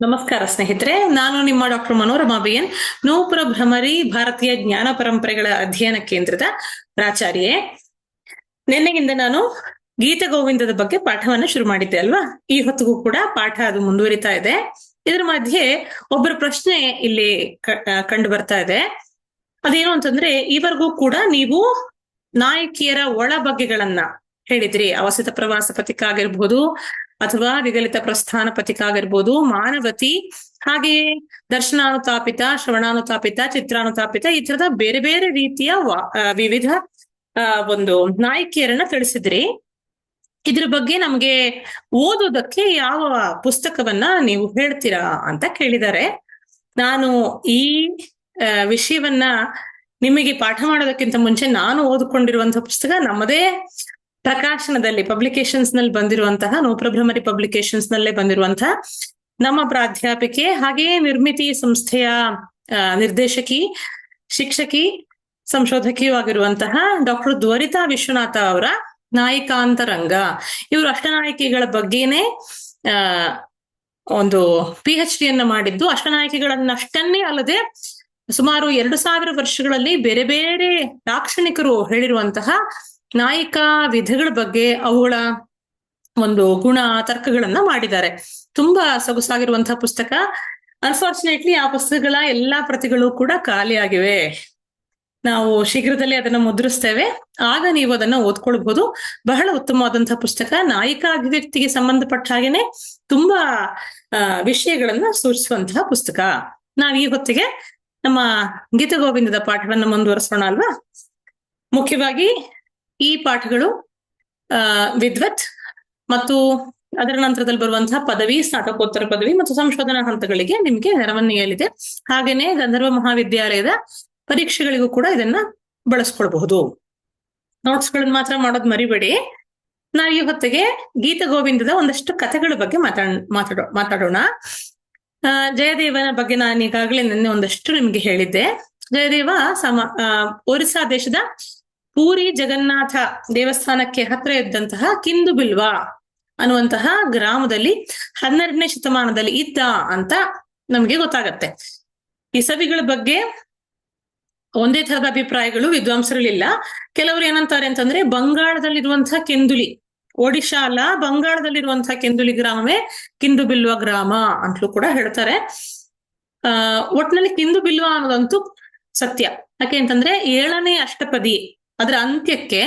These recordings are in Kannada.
ನಮಸ್ಕಾರ, ಸ್ನೇಹಿತರೆ. ನಾನು ನಿಮ್ಮ doctor Manorama B N Nupura Bhramari ಭಾರತೀಯ ಜ್ಞಾನ ಪರಂಪರೆಗಳ ಅಧ್ಯಯನ ಕೇಂದ್ರದ ಪ್ರಾಚಾರ್ಯೆ. ನಿನ್ನೆಗಿಂದ ನಾನು ಗೀತ ಗೋವಿಂದದ ಬಗ್ಗೆ ಪಾಠವನ್ನ ಶುರು ಮಾಡಿದ್ದೆ ಅಲ್ವಾ? ಈ ಹೊತ್ತಿಗೂ ಕೂಡ ಪಾಠ ಅದು ಮುಂದುವರಿತಾ ಇದೆ. ಇದರ ಮಧ್ಯೆ ಒಬ್ಬರ ಪ್ರಶ್ನೆ ಇಲ್ಲಿ ಕಂಡು ಬರ್ತಾ ಇದೆ. ಅದೇನು ಅಂತಂದ್ರೆ, ಈವರೆಗೂ ಕೂಡ ನೀವು ನಾಯಕಿಯರ ಒಳ ಬಗೆಗಳನ್ನ ಹೇಳಿದ್ರಿ. ಅವಸಿತ ಪ್ರವಾಸ ಪತ್ರಿಕೆ ಆಗಿರ್ಬೋದು ಅಥವಾ ವಿಗಲಿತ ಪ್ರಸ್ಥಾನ ಪಥಿಕ ಆಗಿರ್ಬೋದು ಮಾನವತಿ ಹಾಗೆಯೇ ದರ್ಶನಾನುತಾಪಿತ, ಶ್ರವಣಾನುತಾಪಿತ, ಚಿತ್ರಾನುತಾಪಿತ, ಈ ತರದ ಬೇರೆ ಬೇರೆ ರೀತಿಯ ವಿವಿಧ ಒಂದು ನಾಯಕಿಯರನ್ನ ತಿಳಿಸಿದ್ರಿ. ಇದ್ರ ಬಗ್ಗೆ ನಮ್ಗೆ ಓದೋದಕ್ಕೆ ಯಾವ ಪುಸ್ತಕವನ್ನ ನೀವು ಹೇಳ್ತೀರಾ ಅಂತ ಕೇಳಿದ್ದಾರೆ. ನಾನು ಈ ವಿಷಯವನ್ನ ನಿಮಗೆ ಪಾಠ ಮಾಡೋದಕ್ಕಿಂತ ಮುಂಚೆ ನಾನು ಓದ್ಕೊಂಡಿರುವಂತಹ ಪುಸ್ತಕ ನಮ್ಮದೇ ಪ್ರಕಾಶನದಲ್ಲಿ ಪಬ್ಲಿಕೇಶನ್ಸ್ನಲ್ಲಿ ಬಂದಿರುವಂತಹ ನೋಪ್ರಭ್ರಮರಿ ಪಬ್ಲಿಕೇಶನ್ಸ್ ನಲ್ಲೇ ಬಂದಿರುವಂತಹ ನಮ್ಮ ಪ್ರಾಧ್ಯಾಪಿಕೆ ಹಾಗೆಯೇ ನಿರ್ಮಿತಿ ಸಂಸ್ಥೆಯ ನಿರ್ದೇಶಕಿ, ಶಿಕ್ಷಕಿ, ಸಂಶೋಧಕಿಯೂ ಆಗಿರುವಂತಹ ಡಾಕ್ಟರ್ ದ್ವರಿತಾ ವಿಶ್ವನಾಥ ಅವರ ನಾಯಿಕಾಂತರಂಗ ಇವರು ಅಷ್ಟನಾಯಕಿಗಳ ಬಗ್ಗೆನೇ ಒಂದು ಪಿ ಎಚ್ ಡಿಯನ್ನ ಮಾಡಿದ್ದು. ಅಷ್ಟನಾಯಕಿಗಳನ್ನಷ್ಟನ್ನೇ ಅಲ್ಲದೆ ಸುಮಾರು ಎರಡು ಸಾವಿರ ವರ್ಷಗಳಲ್ಲಿ ಬೇರೆ ಬೇರೆ ದಾಕ್ಷಣಿಕರು ಹೇಳಿರುವಂತಹ ನಾಯಿಕಾ ವಿಧಗಳ ಬಗ್ಗೆ ಅವುಗಳ ಒಂದು ಗುಣ, ತರ್ಕಗಳನ್ನ ಮಾಡಿದ್ದಾರೆ. ತುಂಬಾ ಸೊಗಸಾಗಿರುವಂತಹ ಪುಸ್ತಕ. ಅನ್ಫಾರ್ಚುನೇಟ್ಲಿ ಆ ಪುಸ್ತಕಗಳ ಎಲ್ಲಾ ಪ್ರತಿಗಳು ಕೂಡ ಖಾಲಿಯಾಗಿವೆ. ನಾವು ಶೀಘ್ರದಲ್ಲೇ ಅದನ್ನ ಮುದ್ರಿಸ್ತೇವೆ. ಆಗ ನೀವು ಅದನ್ನ ಓದ್ಕೊಳ್ಬಹುದು. ಬಹಳ ಉತ್ತಮವಾದಂತಹ ಪುಸ್ತಕ. ನಾಯಿಕಾ ಅಭಿವ್ಯಕ್ತಿಗೆ ಸಂಬಂಧಪಟ್ಟ ಹಾಗೇನೆ ತುಂಬಾ ವಿಷಯಗಳನ್ನ ಸೂಚಿಸುವಂತಹ ಪುಸ್ತಕ. ನಾವ್ ಈ ಹೊತ್ತಿಗೆ ನಮ್ಮ ಗೀತ ಗೋವಿಂದದ ಪಾಠವನ್ನು ಮುಂದುವರಿಸೋಣ ಅಲ್ವಾ? ಮುಖ್ಯವಾಗಿ ಈ ಪಾಠಗಳು ವಿದ್ವತ್ ಮತ್ತು ಅದರ ನಂತರದಲ್ಲಿ ಬರುವಂತಹ ಪದವಿ, ಸ್ನಾತಕೋತ್ತರ ಪದವಿ ಮತ್ತು ಸಂಶೋಧನಾ ಹಂತಗಳಿಗೆ ನಿಮಗೆ ನೆರವನ್ನು ನೀಡಲಿದೆ. ಹಾಗೇನೆ ಗಂಧರ್ವ ಮಹಾವಿದ್ಯಾಲಯದ ಪರೀಕ್ಷೆಗಳಿಗೂ ಕೂಡ ಇದನ್ನ ಬಳಸ್ಕೊಳ್ಬಹುದು. ನೋಟ್ಸ್ ಗಳನ್ನ ಮಾತ್ರ ಮಾಡೋದ್ ಮರಿಬೇಡಿ. ನಾವು ಈ ಹೊತ್ತಿಗೆ ಗೀತ ಗೋವಿಂದದ ಒಂದಷ್ಟು ಕಥೆಗಳ ಬಗ್ಗೆ ಮಾತಾಡ್ ಮಾತಾಡೋ, ಮಾತಾಡೋಣ. ಜಯದೇವನ ಬಗ್ಗೆ ನಾನು ಈಗಾಗಲೇ ನಿನ್ನೆ ಒಂದಷ್ಟು ನಿಮ್ಗೆ ಹೇಳಿದ್ದೆ. ಜಯದೇವ ಸಮ ಒರಿಸ್ಸಾ ದೇಶದ ಪೂರಿ ಜಗನ್ನಾಥ ದೇವಸ್ಥಾನಕ್ಕೆ ಹತ್ರ ಇದ್ದಂತಹ ಕಿಂದು ಬಿಲ್ವ ಅನ್ನುವಂತಹ ಗ್ರಾಮದಲ್ಲಿ ಹನ್ನೆರಡನೇ ಶತಮಾನದಲ್ಲಿ ಇದ್ದ ಅಂತ ನಮ್ಗೆ ಗೊತ್ತಾಗತ್ತೆ. ಇಸವಿಗಳ ಸವಿಗಳ ಬಗ್ಗೆ ಒಂದೇ ತರದ ಅಭಿಪ್ರಾಯಗಳು ವಿದ್ವಾಂಸರಲ್ಲಿಲ್ಲ ಕೆಲವರು ಏನಂತಾರೆ ಅಂತಂದ್ರೆ ಬಂಗಾಳದಲ್ಲಿರುವಂತಹ ಕೆಂದುಲಿ, ಒಡಿಶಾ ಅಲ್ಲ ಬಂಗಾಳದಲ್ಲಿರುವಂತಹ ಕೆಂದುಲಿ ಗ್ರಾಮವೇ ಕಿಂದು ಬಿಲ್ವ ಗ್ರಾಮ ಅಂತಲೂ ಕೂಡ ಹೇಳ್ತಾರೆ. ಆ, ಒಟ್ನಲ್ಲಿ ಕಿಂದು ಬಿಲ್ವ ಅನ್ನೋದಂತೂ ಸತ್ಯ. ಯಾಕೆ ಅಂತಂದ್ರೆ ಏಳನೇ ಅಷ್ಟಪದಿ ಅದರ ಅಂತ್ಯಕ್ಕೆ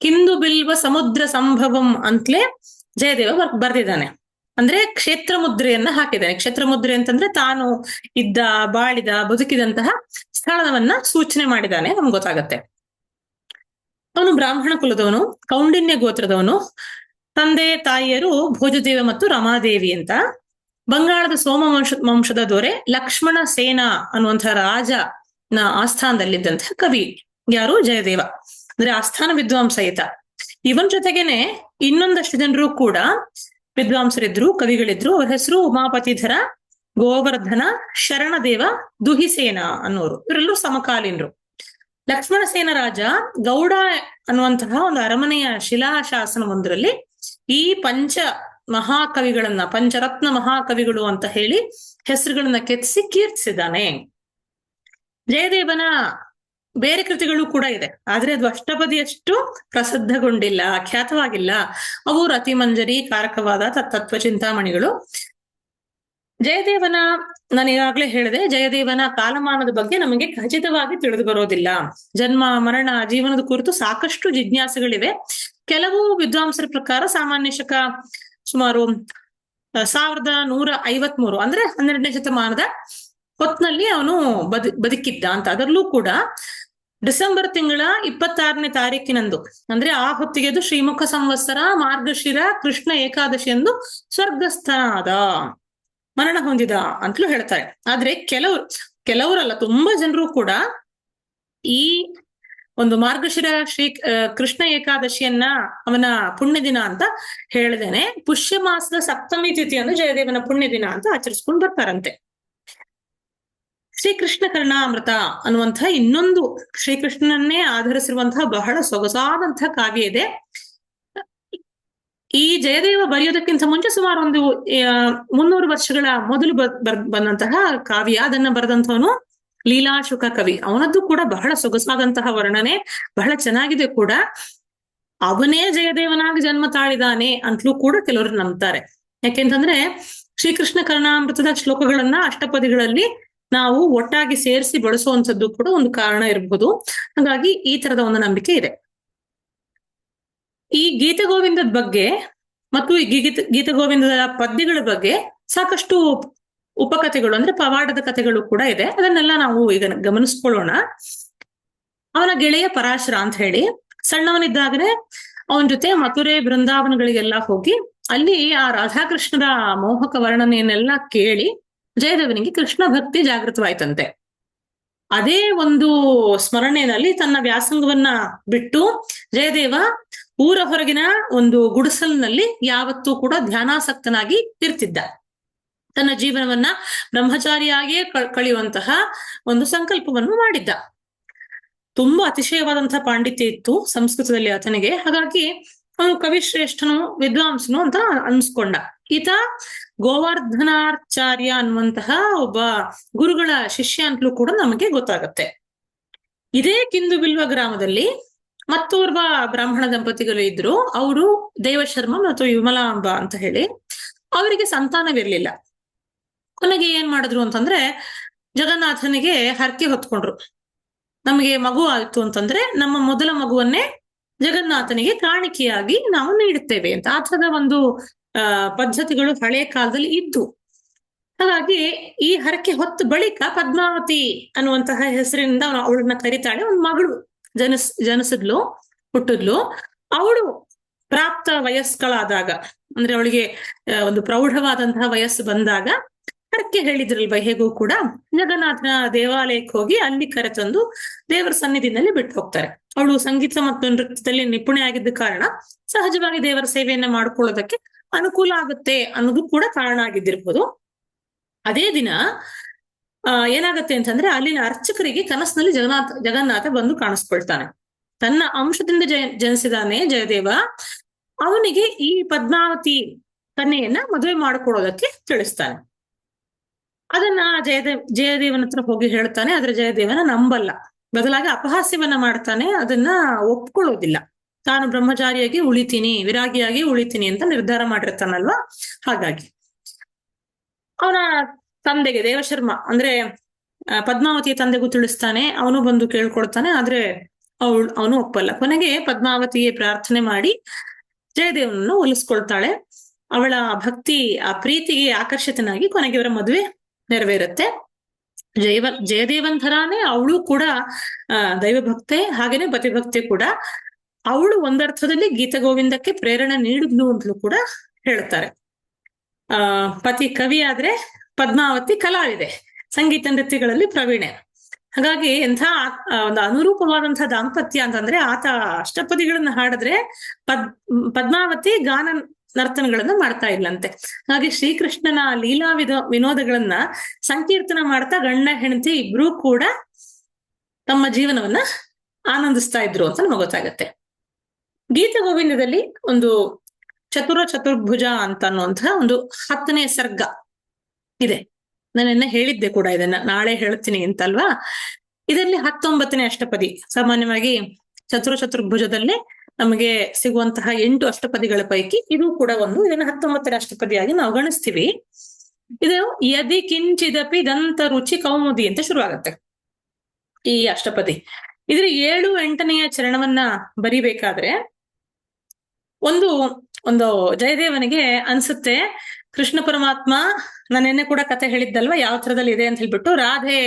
ಕಿಂದು ಬಿಲ್ವ ಸಮುದ್ರ ಸಂಭವಂ ಅಂತಲೇ ಜಯದೇವ ಬರ್- ಬರ್ದಿದ್ದಾನೆ. ಅಂದ್ರೆ ಕ್ಷೇತ್ರ ಮುದ್ರೆಯನ್ನ ಹಾಕಿದ್ದಾನೆ. ಕ್ಷೇತ್ರ ಮುದ್ರೆ ಅಂತಂದ್ರೆ ತಾನು ಇದ್ದ, ಬಾಳಿದ, ಬದುಕಿದಂತಹ ಸ್ಥಳವನ್ನ ಸೂಚನೆ ಮಾಡಿದ್ದಾನೆ ನಮ್ಗೆ ಗೊತ್ತಾಗತ್ತೆ. ಅವನು ಬ್ರಾಹ್ಮಣ ಕುಲದವನು, ಕೌಂಡಿನ್ಯ ಗೋತ್ರದವನು. ತಂದೆ, ತಾಯಿಯರು ಭೋಜದೇವ ಮತ್ತು ರಮಾದೇವಿ ಅಂತ. ಬಂಗಾಳದ ಸೋಮ ವಂಶ ವಂಶದ ದೊರೆ ಲಕ್ಷ್ಮಣ ಸೇನಾ ಅನ್ನುವಂತಹ ರಾಜನ ಆಸ್ಥಾನದಲ್ಲಿದ್ದಂತಹ ಕವಿ. ಯಾರು ಜಯದೇವ, ಅಂದ್ರೆ ಆಸ್ಥಾನ ವಿದ್ವಾಂಸ ಈತ. ಇವನ್ ಜೊತೆಗೇನೆ ಇನ್ನೊಂದಷ್ಟು ಜನರು ಕೂಡ ವಿದ್ವಾಂಸರಿದ್ರು, ಕವಿಗಳಿದ್ರು. ಅವ್ರ ಹೆಸರು ಉಮಾಪತಿಧರ, ಗೋವರ್ಧನ, ಶರಣದೇವ, ದುಹಿಸೇನ ಅನ್ನೋರು. ಇವರೆಲ್ಲರೂ ಸಮಕಾಲೀನರು. ಲಕ್ಷ್ಮಣಸೇನ ರಾಜ, ಗೌಡ ಅನ್ನುವಂತಹ ಒಂದು ಅರಮನೆಯ ಶಿಲಾಶಾಸನವೊಂದರಲ್ಲಿ ಈ ಪಂಚ ಮಹಾಕವಿಗಳನ್ನ, ಪಂಚರತ್ನ ಮಹಾಕವಿಗಳು ಅಂತ ಹೇಳಿ ಹೆಸರುಗಳನ್ನ ಕೆತ್ತಿಸಿ ಕೀರ್ತಿಸಿದ್ದಾನೆ. ಜಯದೇವನ ಬೇರೆ ಕೃತಿಗಳು ಕೂಡ ಇದೆ. ಆದ್ರೆ ಅದು ಅಷ್ಟಪದಿಯಷ್ಟು ಪ್ರಸಿದ್ಧಗೊಂಡಿಲ್ಲ ಖ್ಯಾತವಾಗಿಲ್ಲ ಅವು ರತಿಮಂಜರಿ, ಕಾರಕವಾದ ತತ್ವ ಚಿಂತಾಮಣಿಗಳು. ಜಯದೇವನ, ನಾನು ಈಗಾಗಲೇ ಹೇಳಿದೆ, ಜಯದೇವನ ಕಾಲಮಾನದ ಬಗ್ಗೆ ನಮಗೆ ಖಚಿತವಾಗಿ ತಿಳಿದು ಬರೋದಿಲ್ಲ ಜನ್ಮ, ಮರಣ, ಜೀವನದ ಕುರಿತು ಸಾಕಷ್ಟು ಜಿಜ್ಞಾಸೆಗಳಿವೆ. ಕೆಲವು ವಿದ್ವಾಂಸರ ಪ್ರಕಾರ ಸಾಮಾನ್ಯ ಶಕ ಸುಮಾರು ಸಾವಿರದ ನೂರ ಐವತ್ಮೂರು, ಅಂದ್ರೆ ಹನ್ನೆರಡನೇ ಶತಮಾನದ ಹೊತ್ನಲ್ಲಿ ಅವನು ಬದು, ಬದುಕಿದ್ದ ಅಂತ. ಅದರಲ್ಲೂ ಕೂಡ ಡಿಸೆಂಬರ್ ತಿಂಗಳ ಇಪ್ಪತ್ತಾರನೇ ತಾರೀಕಿನಂದು ಅಂದ್ರೆ ಆ ಹೊತ್ತಿಗೆ ಅದು ಶ್ರೀಮುಖ ಸಂವತ್ಸರ, ಮಾರ್ಗಶಿರ, ಕೃಷ್ಣ ಏಕಾದಶಿ ಎಂದು ಸ್ವರ್ಗಸ್ಥನಾದ ಮರಣ ಹೊಂದಿದ ಅಂತಲೂ ಹೇಳ್ತಾರೆ. ಆದ್ರೆ ಕೆಲವರು ಕೆಲವರಲ್ಲ, ತುಂಬಾ ಜನರು ಕೂಡ ಈ ಒಂದು ಮಾರ್ಗಶಿರ ಶ್ರೀ ಕೃಷ್ಣ ಏಕಾದಶಿಯನ್ನ ಅವನ ಪುಣ್ಯ ದಿನ ಅಂತ ಹೇಳ್ದೇನೆ. ಪುಷ್ಯ ಮಾಸದ ಸಪ್ತಮಿ ತಿಥಿಯನ್ನು ಜಯದೇವನ ಪುಣ್ಯ ದಿನ ಅಂತ ಆಚರಿಸ್ಕೊಂಡು ಬರ್ತಾರಂತೆ. ಶ್ರೀಕೃಷ್ಣ ಕರ್ಣಾಮೃತ ಅನ್ನುವಂಥ ಇನ್ನೊಂದು ಶ್ರೀಕೃಷ್ಣನನ್ನೇ ಆಧರಿಸಿರುವಂತಹ ಬಹಳ ಸೊಗಸಾದಂತಹ ಕಾವ್ಯ ಇದೆ. ಈ ಜಯದೇವ ಬರೆಯೋದಕ್ಕಿಂತ ಮುಂಚೆ ಸುಮಾರು ಒಂದು ಮುನ್ನೂರು ವರ್ಷಗಳ ಮೊದಲು ಬಂದಂತಹ ಕಾವ್ಯ. ಅದನ್ನ ಬರೆದಂತವನು ಲೀಲಾಶುಕ ಕವಿ. ಅವನದ್ದು ಕೂಡ ಬಹಳ ಸೊಗಸಾದಂತಹ ವರ್ಣನೆ, ಬಹಳ ಚೆನ್ನಾಗಿದೆ ಕೂಡ. ಅವನೇ ಜಯದೇವನಾಗಿ ಜನ್ಮ ತಾಳಿದಾನೆ ಅಂತಲೂ ಕೂಡ ಕೆಲವರು ನಂಬ್ತಾರೆ. ಯಾಕೆಂತಂದ್ರೆ ಶ್ರೀಕೃಷ್ಣ ಕರ್ಣಾಮೃತದ ಶ್ಲೋಕಗಳನ್ನ ಅಷ್ಟಪದಿಗಳಲ್ಲಿ ನಾವು ಒಟ್ಟಾಗಿ ಸೇರಿಸಿ ಬಳಸುವಂತದ್ದು ಕೂಡ ಒಂದು ಕಾರಣ ಇರಬಹುದು ಹಾಗಾಗಿ ಈ ತರದ ಒಂದು ನಂಬಿಕೆ ಇದೆ. ಈ ಗೀತ ಗೋವಿಂದದ ಬಗ್ಗೆ ಮತ್ತು ಈ ಗೀತ ಗೀತ ಗೋವಿಂದದ ಪದ್ಯಗಳ ಬಗ್ಗೆ ಸಾಕಷ್ಟು ಉಪಕಥೆಗಳು ಅಂದ್ರೆ ಪವಾಡದ ಕಥೆಗಳು ಕೂಡ ಇದೆ. ಅದನ್ನೆಲ್ಲ ನಾವು ಈಗ ಗಮನಿಸ್ಕೊಳ್ಳೋಣ. ಅವನ ಗೆಳೆಯ ಪರಾಶರ ಅಂತ ಹೇಳಿ ಸಣ್ಣವನಿದ್ದಾಗನೇ ಅವನ ಜೊತೆ ಮಥುರೆ ಬೃಂದಾವನಗಳಿಗೆಲ್ಲ ಹೋಗಿ ಅಲ್ಲಿ ಆ ರಾಧಾಕೃಷ್ಣರ ಮೋಹಕ ವರ್ಣನೆಯನ್ನೆಲ್ಲ ಕೇಳಿ ಜಯದೇವನಿಗೆ ಕೃಷ್ಣ ಭಕ್ತಿ ಜಾಗೃತವಾಯ್ತಂತೆ. ಅದೇ ಒಂದು ಸ್ಮರಣೆಯಲ್ಲಿ ತನ್ನ ವ್ಯಾಸಂಗವನ್ನ ಬಿಟ್ಟು ಜಯದೇವ ಊರ ಹೊರಗಿನ ಒಂದು ಗುಡಿಸಲಿನಲ್ಲಿ ಯಾವತ್ತೂ ಕೂಡ ಧ್ಯಾನಾಸಕ್ತನಾಗಿ ಇರ್ತಿದ್ದ. ತನ್ನ ಜೀವನವನ್ನ ಬ್ರಹ್ಮಚಾರಿಯಾಗಿಯೇ ಕಳೆಯುವಂತಹ ಒಂದು ಸಂಕಲ್ಪವನ್ನು ಮಾಡಿದ್ದ. ತುಂಬಾ ಅತಿಶಯವಾದಂತಹ ಪಾಂಡಿತ್ಯ ಇತ್ತು ಸಂಸ್ಕೃತದಲ್ಲಿ ಆತನಿಗೆ. ಹಾಗಾಗಿ ಅವನು ಕವಿಶ್ರೇಷ್ಠನು, ವಿದ್ವಾಂಸನು ಅಂತ ಅನ್ಸ್ಕೊಂಡ. ಈತ ಗೋವರ್ಧನಾಚಾರ್ಯ ಅನ್ನುವಂತಹ ಒಬ್ಬ ಗುರುಗಳ ಶಿಷ್ಯ ಅಂತಲೂ ಕೂಡ ನಮಗೆ ಗೊತ್ತಾಗತ್ತೆ. ಇದೇ ಕಿಂದು ಬಿಲ್ವ ಗ್ರಾಮದಲ್ಲಿ ಮತ್ತೋರ್ವ ಬ್ರಾಹ್ಮಣ ದಂಪತಿಗಳು ಇದ್ರು. ಅವರು ದೇವಶರ್ಮ ಮತ್ತು ವಿಮಲಾಂಬ ಅಂತ ಹೇಳಿ ಅವರಿಗೆ ಸಂತಾನವಿರ್ಲಿಲ್ಲ. ಕೊನೆಗೆ ಏನ್ ಮಾಡಿದ್ರು ಅಂತಂದ್ರೆ ಜಗನ್ನಾಥನಿಗೆ ಹರಕೆ ಹೊತ್ಕೊಂಡ್ರು. ನಮಗೆ ಮಗು ಆಯ್ತು ಅಂತಂದ್ರೆ ನಮ್ಮ ಮೊದಲ ಮಗುವನ್ನೇ ಜಗನ್ನಾಥನಿಗೆ ಕಾಣಿಕೆಯಾಗಿ ನಾವು ನೀಡುತ್ತೇವೆ ಅಂತ. ಆ ಥರದ ಒಂದು ಪದ್ಧತಿಗಳು ಹಳೆ ಕಾಲದಲ್ಲಿ ಇದ್ದು. ಹಾಗಾಗಿ ಈ ಹರಕೆ ಹೊತ್ತ ಬಳಿಕ ಪದ್ಮಾವತಿ ಅನ್ನುವಂತಹ ಹೆಸರಿನಿಂದ ಅವಳನ್ನ ಕರಿತಾಳೆ ಒಂದು ಮಗಳು, ಜನಿಸ್, ಜನಿಸಿದ್ಲು, ಹುಟ್ಟಿದ್ಲು. ಅವಳು ಪ್ರಾಪ್ತ ವಯಸ್ಕಳಾದಾಗ, ಅಂದ್ರೆ ಅವಳಿಗೆ ಒಂದು ಪ್ರೌಢವಾದಂತಹ ವಯಸ್ಸು ಬಂದಾಗ ಹರಕೆ ಹೇಳಿದ್ರಲ್ವ ಹೇಗೂ ಕೂಡ, ಜಗನ್ನಾಥನ ದೇವಾಲಯಕ್ಕೆ ಹೋಗಿ ಅಲ್ಲಿ ಕರೆತಂದು ದೇವರ ಸನ್ನಿಧಿನಲ್ಲಿ ಬಿಟ್ಟು ಹೋಗ್ತಾರೆ. ಅವಳು ಸಂಗೀತ ಮತ್ತು ನೃತ್ಯದಲ್ಲಿ ನಿಪುಣೆ ಆಗಿದ್ದ ಕಾರಣ ಸಹಜವಾಗಿ ದೇವರ ಸೇವೆಯನ್ನ ಮಾಡ್ಕೊಳ್ಳೋದಕ್ಕೆ ಅನುಕೂಲ ಆಗುತ್ತೆ ಅನ್ನೋದು ಕೂಡ ಕಾರಣ ಆಗಿದ್ದಿರ್ಬೋದು. ಅದೇ ದಿನ ಏನಾಗುತ್ತೆ ಅಂತಂದ್ರೆ ಅಲ್ಲಿನ ಅರ್ಚಕರಿಗೆ ಕನಸಿನಲ್ಲಿ ಜಗನ್ನಾಥ ಜಗನ್ನಾಥ ಬಂದು ಕಾಣಿಸ್ಕೊಳ್ತಾನೆ. ತನ್ನ ಅಂಶದಿಂದ ಜಯ ಜನಿಸಿದಾನೆ ಜಯದೇವ. ಅವನಿಗೆ ಈ ಪದ್ಮಾವತಿ ತನ್ನೆಯನ್ನ ಮದುವೆ ಮಾಡಿಕೊಡೋದಕ್ಕೆ ತಿಳಿಸ್ತಾನೆ. ಅದನ್ನ ಜಯದೇವ್ ಜಯದೇವನ ಹತ್ರ ಹೋಗಿ ಹೇಳ್ತಾನೆ, ಆದ್ರೆ ಜಯದೇವನ ನಂಬಲ್ಲ. ಬದಲಾಗಿ ಅಪಹಾಸ್ಯವನ್ನ ಮಾಡ್ತಾನೆ, ಅದನ್ನ ಒಪ್ಕೊಳ್ಳೋದಿಲ್ಲ. ತಾನು ಬ್ರಹ್ಮಚಾರಿಯಾಗಿ ಉಳಿತೀನಿ, ವಿರಾಗಿಯಾಗಿ ಉಳಿತೀನಿ ಅಂತ ನಿರ್ಧಾರ ಮಾಡಿರ್ತಾನಲ್ವಾ? ಹಾಗಾಗಿ. ಅವನ ತಂದೆಗೆ ದೇವಶರ್ಮ, ಅಂದ್ರೆ ಪದ್ಮಾವತಿಯ ತಂದೆಗೂ ತಿಳಿಸ್ತಾನೆ, ಅವನು ಬಂದು ಕೇಳ್ಕೊಳ್ತಾನೆ, ಆದ್ರೆ ಅವಳು, ಅವನು ಒಪ್ಪಲ್ಲ. ಕೊನೆಗೆ ಪದ್ಮಾವತಿಗೆ ಪ್ರಾರ್ಥನೆ ಮಾಡಿ ಜಯದೇವನನ್ನು ಒಲಿಸ್ಕೊಳ್ತಾಳೆ. ಅವಳ ಭಕ್ತಿ, ಆ ಪ್ರೀತಿಗೆ ಆಕರ್ಷಿತನಾಗಿ ಕೊನೆಗೆ ಇವರ ಮದುವೆ ನೆರವೇರುತ್ತೆ. ಜಯವ ಜಯದೇವನ್ ಥರಾನೇ ಅವಳು ಕೂಡ, ಆ, ದೈವಭಕ್ತೆ, ಹಾಗೇನೆ ಪತಿಭಕ್ತೆ ಕೂಡ. ಅವಳು ಒಂದರ್ಥದಲ್ಲಿ ಗೀತ ಗೋವಿಂದಕ್ಕೆ ಪ್ರೇರಣೆ ನೀಡಿದ್ಲು ಅಂತಲೂ ಕೂಡ ಹೇಳ್ತಾರೆ. ಆ, ಪತಿ ಕವಿ ಆದ್ರೆ ಪದ್ಮಾವತಿ ಕಲಾವಿದೆ, ಸಂಗೀತ ನೃತ್ಯಗಳಲ್ಲಿ ಪ್ರವೀಣೆ. ಹಾಗಾಗಿ ಎಂಥ ಒಂದು ಅನುರೂಪವಾದಂತಹ ದಾಂಪತ್ಯ ಅಂತಂದ್ರೆ ಆತ ಅಷ್ಟಪದಿಗಳನ್ನ ಹಾಡಿದ್ರೆ ಪದ್, ಪದ್ಮಾವತಿ ಗಾನ ನರ್ತನಗಳನ್ನ ಮಾಡ್ತಾ ಇಲ್ಲಂತೆ ಹಾಗೆ ಶ್ರೀಕೃಷ್ಣನ ಲೀಲಾ ವಿಧ, ವಿನೋದಗಳನ್ನ ಸಂಕೀರ್ತನ ಮಾಡ್ತಾ ಗಂಡ, ಹೆಂಡತಿ ಇಬ್ರು ಕೂಡ ತಮ್ಮ ಜೀವನವನ್ನ ಆನಂದಿಸ್ತಾ ಇದ್ರು ಅಂತ ನಮಗೆ ಗೊತ್ತಾಗತ್ತೆ. ಗೀತ ಗೋವಿಂದದಲ್ಲಿ ಒಂದು ಚತುರ ಚತುರ್ಭುಜ ಅಂತ ಅನ್ನುವಂತಹ ಒಂದು ಹತ್ತನೇ ಸರ್ಗ ಇದೆ. ನಾನೆನ್ನ ಹೇಳಿದ್ದೆ ಕೂಡ ಇದನ್ನ. ನಾಳೆ ಹೇಳ್ತೀನಿ ಅಂತಲ್ವಾ? ಇದರಲ್ಲಿ ಹತ್ತೊಂಬತ್ತನೇ ಅಷ್ಟಪದಿ. ಸಾಮಾನ್ಯವಾಗಿ ಚತುರ ಚತುರ್ಭುಜದಲ್ಲಿ ನಮಗೆ ಸಿಗುವಂತಹ ಎಂಟು ಅಷ್ಟಪದಿಗಳ ಪೈಕಿ ಇದು ಕೂಡ ಒಂದು. ಇದನ್ನ ಹತ್ತೊಂಬತ್ತನೇ ಅಷ್ಟಪದಿಯಾಗಿ ನಾವು ಗಣಿಸ್ತೀವಿ. ಇದು ಯದಿ ಕಿಂಚಿದಪಿ ದಂತ ರುಚಿ ಕೌಮುದಿ ಅಂತ ಶುರುವಾಗತ್ತೆ ಈ ಅಷ್ಟಪದಿ. ಇದ್ರ ಏಳು ಎಂಟನೆಯ ಚರಣವನ್ನ ಬರಿಬೇಕಾದ್ರೆ ಒಂದು ಒಂದು ಜಯದೇವನಿಗೆ ಅನ್ಸುತ್ತೆ, ಕೃಷ್ಣ ಪರಮಾತ್ಮ ನಾನೆನ್ನೆ ಕೂಡ ಕತೆ ಹೇಳಿದ್ದಲ್ವಾ, ಯಾವ ತರದಲ್ಲಿ ಇದೆ ಅಂತ ಹೇಳ್ಬಿಟ್ಟು ರಾಧೆ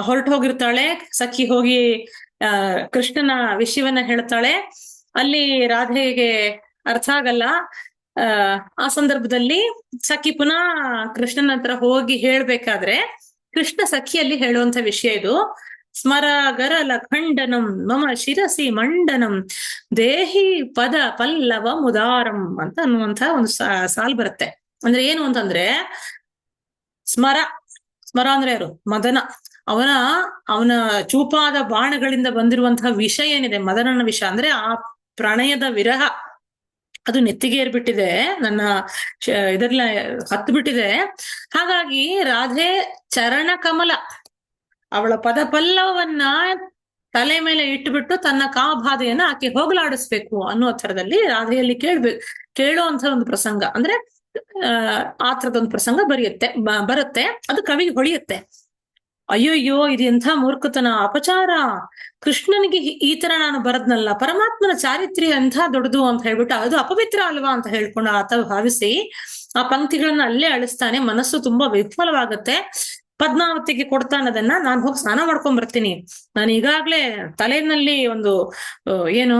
ಹೊರಟು ಹೋಗಿರ್ತಾಳೆ ಸಖಿ ಹೋಗಿ ಕೃಷ್ಣನ ವಿಷಯವನ್ನ ಹೇಳ್ತಾಳೆ. ಅಲ್ಲಿ ರಾಧೆಗೆ ಅರ್ಥ ಆಗಲ್ಲ. ಆ ಆ ಸಂದರ್ಭದಲ್ಲಿ ಸಖಿ ಪುನಃ ಕೃಷ್ಣನ ಹೋಗಿ ಹೇಳ್ಬೇಕಾದ್ರೆ, ಕೃಷ್ಣ ಸಖಿಯಲ್ಲಿ ಹೇಳುವಂತ ವಿಷಯ ಇದು. ಸ್ಮರಗರ ಲಖಂಡನಂ, ಮಮ ಶಿರಸಿ ಮಂಡನಂ, ದೇಹಿ ಪದ ಪಲ್ಲವ ಮುದಾರಂ ಅಂತ ಅನ್ನುವಂತ ಒಂದು ಸಾಲ್ ಬರುತ್ತೆ. ಅಂದ್ರೆ ಏನು ಅಂತಂದ್ರೆ, ಸ್ಮರ ಸ್ಮರ ಅಂದ್ರೆ ಯಾರು? ಮದನ. ಅವನ ಅವನ ಚೂಪಾದ ಬಾಣಗಳಿಂದ ಬಂದಿರುವಂತಹ ವಿಷ ಏನಿದೆ, ಮದನನ ವಿಷ ಅಂದ್ರೆ ಆ ಪ್ರಣಯದ ವಿರಹ. ಅದು ನೆತ್ತಿಗೆ ಏರ್ಬಿಟ್ಟಿದೆ, ನನ್ನ ಇದೆಲ್ಲ ಹತ್ತು ಬಿಟ್ಟಿದೆ ಹಾಗಾಗಿ ರಾಧೆ ಚರಣ ಕಮಲ. ಅವಳ ಪದ ಪಲ್ಲವನ್ನ ತಲೆ ಮೇಲೆ ಇಟ್ಟುಬಿಟ್ಟು ತನ್ನ ಕಾಮಬಾಧೆಯನ್ನ ಆಕೆ ಹೋಗಲಾಡಿಸ್ಬೇಕು ಅನ್ನೋ ಥರದಲ್ಲಿ ರಾಧೆಯಲ್ಲಿ ಕೇಳ್ಬೇಕು ಕೇಳುವಂತ ಒಂದು ಪ್ರಸಂಗ. ಅಂದ್ರೆ, ಆ ಆ ಥರದೊಂದು ಪ್ರಸಂಗ ಬರೆಯುತ್ತೆ ಬರುತ್ತೆ. ಅದು ಕವಿಗೆ ಹೊಳಿಯುತ್ತೆ. ಅಯ್ಯೋಯ್ಯೋ, ಇದು ಎಂಥ ಮೂರ್ಖತನ, ಅಪಚಾರ. ಕೃಷ್ಣನಿಗೆ ಈ ತರ ನಾನು ಬರದ್ನಲ್ಲ. ಪರಮಾತ್ಮನ ಚಾರಿತ್ರ್ಯ ಎಂಥ ದೊಡ್ಡದು ಅಂತ ಹೇಳ್ಬಿಟ್ಟು ಅದು ಅಪವಿತ್ರ ಅಲ್ವಾ ಅಂತ ಹೇಳ್ಕೊಂಡು ಆತ ಭಾವಿಸಿ ಆ ಪಂಕ್ತಿಗಳನ್ನ ಅಲ್ಲೇ ಅಳಿಸ್ತಾನೆ. ಮನಸ್ಸು ತುಂಬಾ ವಿಫಲವಾಗುತ್ತೆ. ಪದ್ಮಾವತಿಗೆ ಕೊಡ್ತಾನೆ ಅದನ್ನ ನಾನು ಹೋಗಿ ಸ್ನಾನ ಮಾಡ್ಕೊಂಡ್ ಬರ್ತೀನಿ ನಾನು ಈಗಾಗ್ಲೇ ತಲೆಯಲ್ಲಿ ಒಂದು ಏನು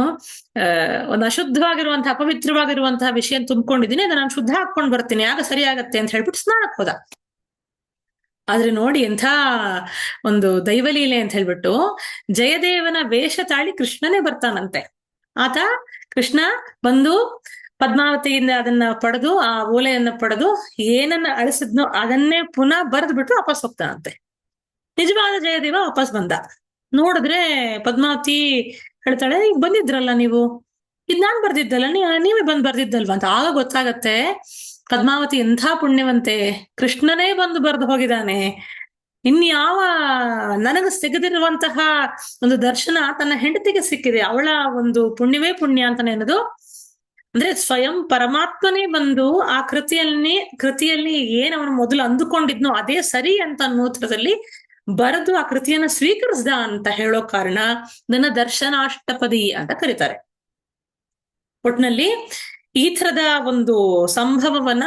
ಒಂದು ಅಶುದ್ಧವಾಗಿರುವಂತಹ, ಅಪವಿತ್ರವಾಗಿರುವಂತಹ ವಿಷಯ ತುಂಬಿಕೊಂಡಿದ್ದೀನಿ. ಅದನ್ನ ನಾನು ಶುದ್ಧ ಹಾಕೊಂಡ್ ಬರ್ತೀನಿ. ಆಗ ಸರಿ ಅಂತ ಹೇಳ್ಬಿಟ್ಟು ಸ್ನಾನಕ್ಕೆ ಹೋದ. ಆದ್ರೆ ನೋಡಿ ಎಂಥ ಒಂದು ದೈವಲೀಲೆ ಅಂತ ಹೇಳ್ಬಿಟ್ಟು ಜಯದೇವನ ವೇಷ ತಾಳಿ ಕೃಷ್ಣನೇ ಬರ್ತಾನಂತೆ. ಆತ ಕೃಷ್ಣ ಬಂದು ಪದ್ಮಾವತಿಯಿಂದ ಅದನ್ನ ಪಡೆದು, ಆ ಓಲೆಯನ್ನ ಪಡೆದು ಏನನ್ನ ಅಳಿಸಿದ್ನೋ ಅದನ್ನೇ ಪುನಃ ಬರೆದು ಬಿಟ್ಟು ವಾಪಸ್ ಹೋಗ್ತಾನಂತೆ. ನಿಜವಾದ ಜಯದೇವ ವಾಪಸ್ ಬಂದ. ನೋಡಿದ್ರೆ ಪದ್ಮಾವತಿ ಹೇಳ್ತಾಳೆ, ಈಗ ಬಂದಿದ್ರಲ್ಲ ನೀವು? ಇದ್ ನಾನ್ ಬರ್ದಿದ್ದಲ್ಲ ನೀವೇ ಬಂದ್ ಬರ್ದಿದ್ದಲ್ವಾ? ಅಂತ. ಆಗ ಗೊತ್ತಾಗತ್ತೆ, ಪದ್ಮಾವತಿ ಎಂಥ ಪುಣ್ಯವಂತೆ. ಕೃಷ್ಣನೇ ಬಂದು ಬರೆದು ಹೋಗಿದ್ದಾನೆ. ಇನ್ಯಾವ ನನಗೆ ಸಿಗದಿರುವಂತಹ ಒಂದು ದರ್ಶನ ತನ್ನ ಹೆಂಡತಿಗೆ ಸಿಕ್ಕಿದೆ, ಅವಳ ಒಂದು ಪುಣ್ಯವೇ ಪುಣ್ಯ ಅಂತಾನೆ ಅನ್ನೋದು ಅಂದ್ರೆ ಸ್ವಯಂ ಪರಮಾತ್ಮನೇ ಬಂದು ಆ ಕೃತಿಯಲ್ಲಿ ಕೃತಿಯಲ್ಲಿ ಏನ್ ಅವನು ಮೊದಲು ಅಂದುಕೊಂಡಿದ್ನೋ ಅದೇ ಸರಿ ಅಂತ ಅನ್ನೋತ್ರದಲ್ಲಿ ಬರೆದು ಆ ಕೃತಿಯನ್ನ ಸ್ವೀಕರಿಸ್ದ ಅಂತ ಹೇಳೋ ಕಾರಣ ನನ್ನ ದರ್ಶನಾಷ್ಟಪದಿ ಅಂತ ಕರೀತಾರೆ. ಒಟ್ನಲ್ಲಿ ಈ ತರದ ಒಂದು ಸಂಭವವನ್ನ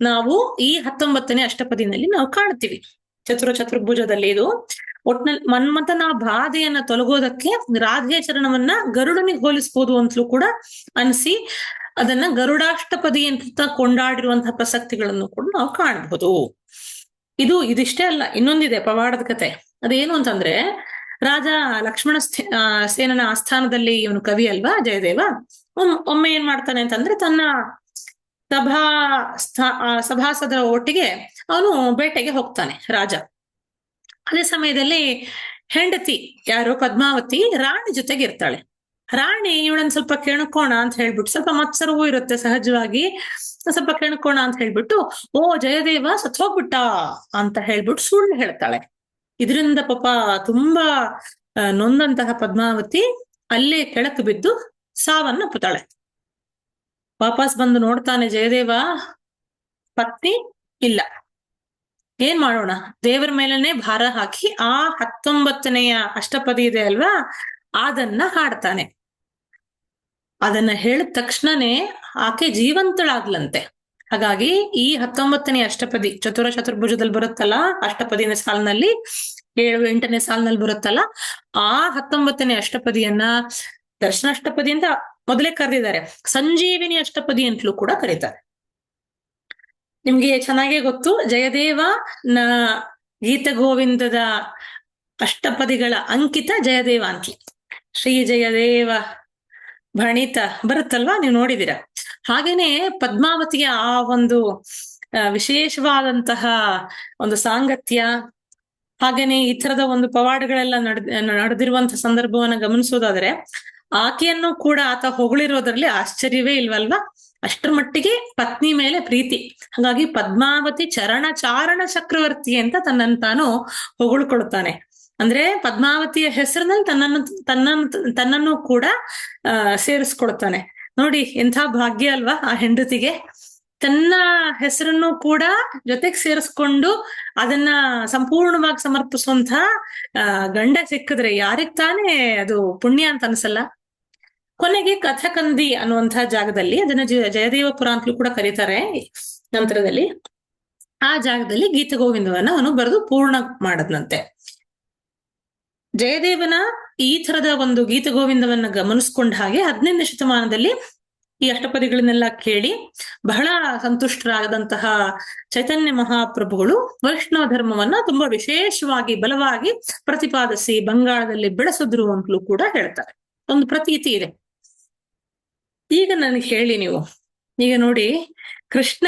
ನಾವು ಈ ಹತ್ತೊಂಬತ್ತನೇ ಅಷ್ಟಪದಿನಲ್ಲಿ ನಾವು ಕಾಣ್ತೀವಿ. ಚತುರ ಚತುರ್ಭುಜದಲ್ಲಿ ಇದು. ಒಟ್ನಲ್ಲಿ ಮನ್ಮಥನ ಬಾಧೆಯನ್ನ ತೊಲಗೋದಕ್ಕೆ ರಾಧೆಯ ಚರಣವನ್ನ ಗರುಡನಿಗೆ ಹೋಲಿಸ್ಬೋದು ಅಂತಲೂ ಕೂಡ ಅನಿಸಿ ಅದನ್ನ ಗರುಡಾಷ್ಟಪದಿ ಅಂತ ಕೊಂಡಾಡಿರುವಂತಹ ಪ್ರಸಕ್ತಿಗಳನ್ನು ಕೂಡ ನಾವು ಕಾಣಬಹುದು ಇದು ಇದಿಷ್ಟೇ ಅಲ್ಲ, ಇನ್ನೊಂದಿದೆ ಪವಾಡದ ಕತೆ. ಅದೇನು ಅಂತಂದ್ರೆ, ರಾಜ ಲಕ್ಷ್ಮಣ ಸೇನನ ಆಸ್ಥಾನದಲ್ಲಿ ಇವನು ಕವಿ ಅಲ್ವಾ, ಜಯದೇವ? ಒಮ್- ಒಮ್ಮೆ ಏನ್ ಮಾಡ್ತಾನೆ ಅಂತಂದ್ರೆ ತನ್ನ ಸಭಾ, ಸ್ಥಾ- ಸಭಾಸದರ ಒಟ್ಟಿಗೆ ಅವನು ಬೇಟೆಗೆ ಹೋಗ್ತಾನೆ, ರಾಜ. ಅದೇ ಸಮಯದಲ್ಲಿ ಹೆಂಡತಿ ಯಾರು ಪದ್ಮಾವತಿ ರಾಣಿ ಜೊತೆಗೆ ಇರ್ತಾಳೆ. ರಾಣಿ ಇವಳನ್ ಸ್ವಲ್ಪ ಕೆಣಕೋಣ ಅಂತ ಹೇಳ್ಬಿಟ್ಟು, ಸ್ವಲ್ಪ ಮತ್ಸರವೂ ಇರುತ್ತೆ ಸಹಜವಾಗಿ. ಸ್ವಲ್ಪ ಕೆಣಕೋಣ ಅಂತ ಹೇಳ್ಬಿಟ್ಟು, ಓ ಜಯದೇವ ಸತ್ ಹೋಗ್ಬಿಟ್ಟ ಅಂತ ಹೇಳ್ಬಿಟ್ಟು ಸುಳ್ಳು ಹೇಳ್ತಾಳೆ. ಇದರಿಂದ ಪಾಪ ತುಂಬಾ ನೊಂದಂತಹ ಪದ್ಮಾವತಿ ಅಲ್ಲೇ ಕೆಳಕ್ಕೆ ಬಿದ್ದು ಸಾವನ್ನಪ್ಪುತ್ತಾಳೆ ವಾಪಸ್ ಬಂದು ನೋಡ್ತಾನೆ ಜಯದೇವ, ಪತ್ನಿ ಇಲ್ಲ. ಏನ್ ಮಾಡೋಣ? ದೇವರ ಮೇಲೆನೆ ಭಾರ ಹಾಕಿ ಆ ಹತ್ತೊಂಬತ್ತನೆಯ ಅಷ್ಟಪದಿ ಇದೆ ಅಲ್ವಾ? ಅದನ್ನ ಹಾಡ್ತಾನೆ. ಅದನ್ನ ಹೇಳಿದ ತಕ್ಷಣನೇ ಆಕೆ ಜೀವಂತಳಾಗ್ಲಂತೆ. ಹಾಗಾಗಿ ಈ ಹತ್ತೊಂಬತ್ತನೇ ಅಷ್ಟಪದಿ ಚತುರ ಚತುರ್ಭುಜದಲ್ಲಿ ಬರುತ್ತಲ್ಲ, ಅಷ್ಟಪದಿನ ಸಾಲಿನಲ್ಲಿ, ಏಳು, ಎಂಟನೇ ಸಾಲಿನಲ್ಲಿ ಬರುತ್ತಲ್ಲ, ಆ ಹತ್ತೊಂಬತ್ತನೇ ಅಷ್ಟಪದಿಯನ್ನ ದರ್ಶನ ಅಷ್ಟಪದಿ ಅಂತ ಮೊದಲೇ ಕರೆದಿದ್ದಾರೆ. ಸಂಜೀವಿನಿ ಅಷ್ಟಪದಿ ಅಂತಲೂ ಕೂಡ ಕರೀತಾರೆ. ನಿಮ್ಗೆ ಚೆನ್ನಾಗೇ ಗೊತ್ತು, ಜಯದೇವ ನ ಗೀತ ಗೋವಿಂದದ ಅಷ್ಟಪದಿಗಳ ಅಂಕಿತ ಜಯದೇವ ಅಂತಲಿ. ಶ್ರೀ ಜಯದೇವ ಭಣಿತ ಬರುತ್ತಲ್ವಾ? ನೀವು ನೋಡಿದೀರ ಹಾಗೇನೆ ಪದ್ಮಾವತಿಯ ಆ ಒಂದು ವಿಶೇಷವಾದಂತಹ ಒಂದು ಸಾಂಗತ್ಯ, ಹಾಗೇನೆ ಈ ತರದ ಒಂದು ಪವಾಡಗಳೆಲ್ಲ ನಡೆದ ನಡೆದಿರುವಂತಹ ಸಂದರ್ಭವನ್ನ ಗಮನಿಸೋದಾದ್ರೆ, ಆಕೆಯನ್ನು ಕೂಡ ಆತ ಹೊಗಳಿರೋದ್ರಲ್ಲಿ ಆಶ್ಚರ್ಯವೇ ಇಲ್ವಲ್ವಾ? ಅಷ್ಟರ ಮಟ್ಟಿಗೆ ಪತ್ನಿ ಮೇಲೆ ಪ್ರೀತಿ. ಹಾಗಾಗಿ ಪದ್ಮಾವತಿ ಚರಣ ಚಾರಣ ಚಕ್ರವರ್ತಿ ಅಂತ ತನ್ನನ್ನು ತಾನು ಹೊಗಳ್ಕೊಳ್ತಾನೆ. ಅಂದ್ರೆ ಪದ್ಮಾವತಿಯ ಹೆಸರಿನಲ್ಲಿ ತನ್ನನ್ನು ತನ್ನನ್ನು ತನ್ನನ್ನು ಕೂಡ ಸೇರಿಸ್ಕೊಳ್ತಾನೆ. ನೋಡಿ, ಎಂಥ ಭಾಗ್ಯ ಅಲ್ವಾ ಆ ಹೆಂಡತಿಗೆ. ತನ್ನ ಹೆಸರನ್ನು ಕೂಡ ಜೊತೆಗೆ ಸೇರಿಸ್ಕೊಂಡು ಅದನ್ನ ಸಂಪೂರ್ಣವಾಗಿ ಸಮರ್ಪಿಸುವಂತ ಗಂಡ ಸಿಕ್ಕಿದ್ರೆ ಯಾರಿಗ್ ತಾನೇ ಅದು ಪುಣ್ಯ ಅಂತ ಅನ್ಸಲ್ಲ. ಕೊನೆಗೆ ಕಥಕಂದಿ ಅನ್ನುವಂತಹ ಜಾಗದಲ್ಲಿ, ಅದನ್ನ ಜಯದೇವಪುರ ಅಂತಲೂ ಕೂಡ ಕರೀತಾರೆ ನಂತರದಲ್ಲಿ. ಆ ಜಾಗದಲ್ಲಿ ಗೀತ ಗೋವಿಂದವನ್ನ ಅವನು ಬರೆದು ಪೂರ್ಣ ಮಾಡದ್ನಂತೆ. ಜಯದೇವನ ಈ ತರದ ಒಂದು ಗೀತ ಗೋವಿಂದವನ್ನ ಗಮನಿಸ್ಕೊಂಡ ಹಾಗೆ ಹದಿನೈದನೇ ಶತಮಾನದಲ್ಲಿ ಈ ಅಷ್ಟಪದಿಗಳನ್ನೆಲ್ಲ ಕೇಳಿ ಬಹಳ ಸಂತುಷ್ಟರಾದಂತಹ ಚೈತನ್ಯ ಮಹಾಪ್ರಭುಗಳು ವೈಷ್ಣವ ಧರ್ಮವನ್ನ ತುಂಬಾ ವಿಶೇಷವಾಗಿ ಬಲವಾಗಿ ಪ್ರತಿಪಾದಿಸಿ ಬಂಗಾಳದಲ್ಲಿ ಬೆಳೆಸಿದ್ರು ಅಂತಲೂ ಕೂಡ ಹೇಳ್ತಾರೆ. ಒಂದು ಪ್ರತೀತಿ ಇದೆ. ಈಗ ನನಗೆ ಹೇಳಿ ನೀವು. ಈಗ ನೋಡಿ, ಕೃಷ್ಣ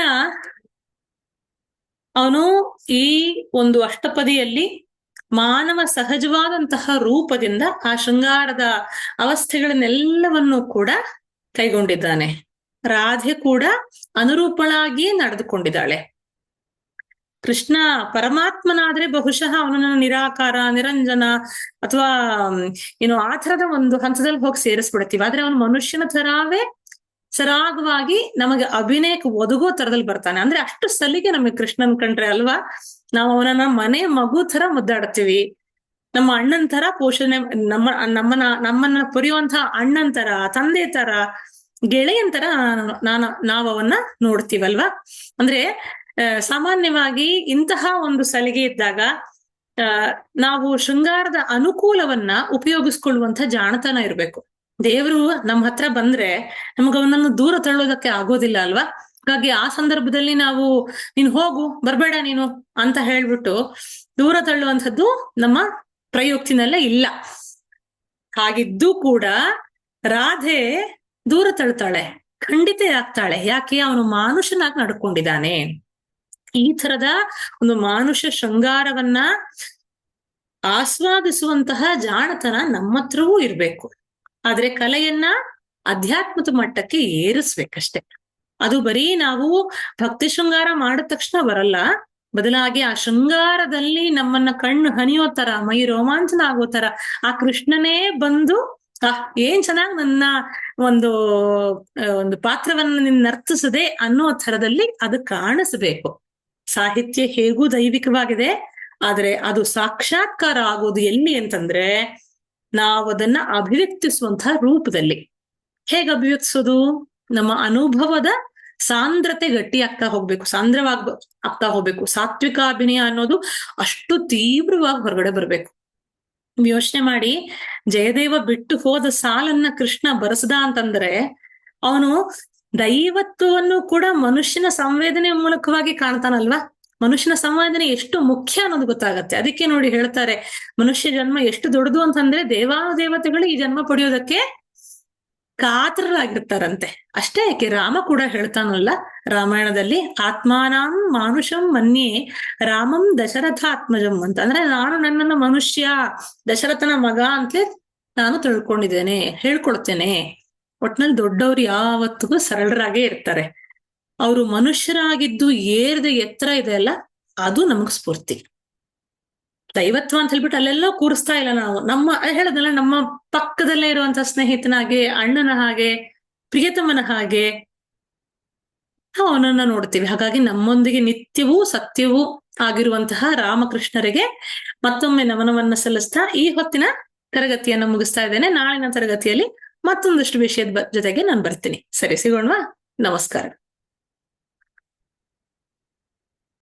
ಅವನು ಈ ಒಂದು ಅಷ್ಟಪದಿಯಲ್ಲಿ ಮಾನವ ಸಹಜವಾದಂತಹ ರೂಪದಿಂದ ಆ ಶೃಂಗಾರದ ಅವಸ್ಥೆಗಳನ್ನೆಲ್ಲವನ್ನೂ ಕೂಡ ಕೈಗೊಂಡಿದ್ದಾನೆ. ರಾಧೆ ಕೂಡ ಅನುರೂಪಳಾಗಿಯೇ ನಡೆದುಕೊಂಡಿದ್ದಾಳೆ. ಕೃಷ್ಣ ಪರಮಾತ್ಮನಾದ್ರೆ ಬಹುಶಃ ಅವನನ್ನ ನಿರಾಕಾರ, ನಿರಂಜನ ಅಥವಾ ಏನು ಆ ಥರದ ಒಂದು ಹಂತದಲ್ಲಿ ಹೋಗಿ ಸೇರಿಸ್ಬಿಡ್ತೀವಿ. ಆದ್ರೆ ಅವನು ಮನುಷ್ಯನ ತರಾವೇ ಸರಾಗವಾಗಿ ನಮಗೆ ಅಭಿನಯಕ್ಕೆ ಒದಗೋ ತರದಲ್ಲಿ ಬರ್ತಾನೆ. ಅಂದ್ರೆ ಅಷ್ಟು ಸಲಿಗೆ ನಮಗೆ ಕೃಷ್ಣನ್ ಕಂಡ್ರೆ ಅಲ್ವಾ? ನಾವು ಅವನನ್ನ ಮನೆ ಮಗು ತರ ಮುದ್ದಾಡ್ತೀವಿ. ನಮ್ಮ ಅಣ್ಣನ್ ತರ ಪೋಷಣೆ ನಮ್ಮ ನಮ್ಮನ್ನ ನಮ್ಮನ್ನ ಪೊರೆಯುವಂತಹ ಅಣ್ಣನ್ ತರ ತಂದೆ ತರ ಗೆಳೆಯನ್ ತರ ನಾನು ನಾವು ಅವನ್ನ ನೋಡ್ತೀವಲ್ವಾ? ಅಂದ್ರೆ ಸಾಮಾನ್ಯವಾಗಿ ಇಂತಹ ಒಂದು ಸಲಿಗೆ ಇದ್ದಾಗ ನಾವು ಶೃಂಗಾರದ ಅನುಕೂಲವನ್ನ ಉಪಯೋಗಿಸ್ಕೊಳ್ಳುವಂತ ಜಾಣತನ ಇರ್ಬೇಕು. ದೇವರು ನಮ್ಮ ಹತ್ರ ಬಂದ್ರೆ ನಮ್ಗೆ ಅವನನ್ನು ದೂರ ತಳ್ಳೋದಕ್ಕೆ ಆಗೋದಿಲ್ಲ ಅಲ್ವಾ? ಹಾಗಾಗಿ ಆ ಸಂದರ್ಭದಲ್ಲಿ ನಾವು, ನೀನ್ ಹೋಗು, ಬರ್ಬೇಡ ನೀನು ಅಂತ ಹೇಳ್ಬಿಟ್ಟು ದೂರ ತಳ್ಳುವಂಥದ್ದು ನಮ್ಮ ಪ್ರಯುಕ್ತಿನಲ್ಲೇ ಇಲ್ಲ. ಹಾಗಿದ್ದು ಕೂಡ ರಾಧೆ ದೂರ ತಳ್ತಾಳೆ, ಖಂಡಿತ ಆಗ್ತಾಳೆ. ಯಾಕೆ? ಅವನು ಮಾನುಷನಾಗಿ ನಡ್ಕೊಂಡಿದ್ದಾನೆ. ಈ ತರದ ಒಂದು ಮಾನುಷ ಶೃಂಗಾರವನ್ನ ಆಸ್ವಾದಿಸುವಂತಹ ಜಾಣತನ ನಮ್ಮ ಹತ್ರವೂ ಇರ್ಬೇಕು. ಆದ್ರೆ ಕಲೆಯನ್ನ ಅಧ್ಯಾತ್ಮದ ಮಟ್ಟಕ್ಕೆ ಏರಿಸ್ಬೇಕಷ್ಟೆ. ಅದು ಬರೀ ನಾವು ಭಕ್ತಿ ಶೃಂಗಾರ ಮಾಡಿದ ತಕ್ಷಣ ಬರಲ್ಲ. ಬದಲಾಗಿ ಆ ಶೃಂಗಾರದಲ್ಲಿ ನಮ್ಮನ್ನ ಕಣ್ಣು ಹನಿಯೋ ತರ, ಮೈ ರೋಮಾಂಚನ ಆಗೋ ತರ, ಆ ಕೃಷ್ಣನೇ ಬಂದು ಆಹ್ ಏನ್ ಚೆನ್ನಾಗ್ ನನ್ನ ಒಂದು ಒಂದು ಪಾತ್ರವನ್ನ ನಿನ್ ನರ್ತಿಸದೆ ಅನ್ನೋ ಥರದಲ್ಲಿ ಅದು ಕಾಣಿಸ್ಬೇಕು. ಸಾಹಿತ್ಯ ಹೇಗೂ ದೈವಿಕವಾಗಿದೆ, ಆದ್ರೆ ಅದು ಸಾಕ್ಷಾತ್ಕಾರ ಆಗೋದು ಎಲ್ಲಿ ಅಂತಂದ್ರೆ ನಾವು ಅದನ್ನ ಅಭಿವ್ಯಕ್ತಿಸುವಂತಹ ರೂಪದಲ್ಲಿ. ಹೇಗೆ ಅಭಿವ್ಯಕ್ತಿಸೋದು? ನಮ್ಮ ಅನುಭವದ ಸಾಂದ್ರತೆ ಗಟ್ಟಿ ಆಗ್ತಾ ಹೋಗ್ಬೇಕು, ಸಾಂದ್ರವಾಗ್ ಆಗ್ತಾ ಹೋಗ್ಬೇಕು. ಸಾತ್ವಿಕ ಅಭಿನಯ ಅನ್ನೋದು ಅಷ್ಟು ತೀವ್ರವಾಗಿ ಹೊರಗಡೆ ಬರ್ಬೇಕು. ಯೋಚನೆ ಮಾಡಿ, ಜಯದೇವ ಬಿಟ್ಟು ಹೋದ ಸಾಲನ್ನ ಕೃಷ್ಣ ಬರೆಸದ ಅಂತಂದ್ರೆ, ಅವನು ದೈವತ್ವವನ್ನು ಕೂಡ ಮನುಷ್ಯನ ಸಂವೇದನೆ ಮೂಲಕವಾಗಿ ಕಾಣ್ತಾನಲ್ವಾ? ಮನುಷ್ಯನ ಸಂವಾದನೆ ಎಷ್ಟು ಮುಖ್ಯ ಅನ್ನೋದು ಗೊತ್ತಾಗತ್ತೆ. ಅದಕ್ಕೆ ನೋಡಿ ಹೇಳ್ತಾರೆ, ಮನುಷ್ಯ ಜನ್ಮ ಎಷ್ಟು ದೊಡ್ಡದು ಅಂತಂದ್ರೆ ದೇವಾ ದೇವತೆಗಳು ಈ ಜನ್ಮ ಪಡೆಯೋದಕ್ಕೆ ಕಾತರರಾಗಿರ್ತಾರಂತೆ. ಅಷ್ಟೇ ಯಾಕೆ ರಾಮ ಕೂಡ ಹೇಳ್ತಾನಲ್ಲ, ರಾಮಾಯಣದಲ್ಲಿ ಆತ್ಮಾನಾಂ ಮಾನುಷಂ ಮನ್ಯೆ, ರಾಮಂ ದಶರಥಾತ್ಮಜಂ ಅಂತ. ಅಂದ್ರೆ ನಾನು ನನ್ನನ್ನ ಮನುಷ್ಯ, ದಶರಥನ ಮಗ ಅಂತಲೇ ನಾನು ತಿಳ್ಕೊಂಡಿದ್ದೇನೆ, ಹೇಳ್ಕೊಳ್ತೇನೆ. ಒಟ್ನಲ್ಲಿ ದೊಡ್ಡವ್ರು ಯಾವತ್ತಿಗೂ ಸರಳರಾಗೇ ಇರ್ತಾರೆ. ಅವರು ಮನುಷ್ಯರಾಗಿದ್ದು ಏರ್ದ ಎತ್ತರ ಇದೆ ಅಲ್ಲ, ಅದು ನಮಗ್ ಸ್ಫೂರ್ತಿ. ದೈವತ್ವ ಅಂತ ಹೇಳ್ಬಿಟ್ಟು ಅಲ್ಲೆಲ್ಲ ಕೂರಿಸ್ತಾ ಇಲ್ಲ ನಾವು. ನಮ್ಮ ಹೇಳದಲ್ಲ, ನಮ್ಮ ಪಕ್ಕದಲ್ಲೇ ಇರುವಂತ ಸ್ನೇಹಿತನ ಹಾಗೆ ಅಣ್ಣನ ಹಾಗೆ, ಪ್ರಿಯತಮನ ಹಾಗೆ, ನಾವು ಅವನನ್ನ ನೋಡ್ತೀವಿ. ಹಾಗಾಗಿ ನಮ್ಮೊಂದಿಗೆ ನಿತ್ಯವೂ ಸತ್ಯವೂ ಆಗಿರುವಂತಹ ರಾಮಕೃಷ್ಣರಿಗೆ ಮತ್ತೊಮ್ಮೆ ನಮನವನ್ನ ಸಲ್ಲಿಸ್ತಾ ಈ ಹೊತ್ತಿನ ತರಗತಿಯನ್ನ ಮುಗಿಸ್ತಾ ಇದ್ದೇನೆ. ನಾಳಿನ ತರಗತಿಯಲ್ಲಿ ಮತ್ತೊಂದಷ್ಟು ವಿಷಯದ ಜೊತೆಗೆ ನಾನು ಬರ್ತೀನಿ. ಸರಿ ಸಿಗೋಣವಾ ನಮಸ್ಕಾರ.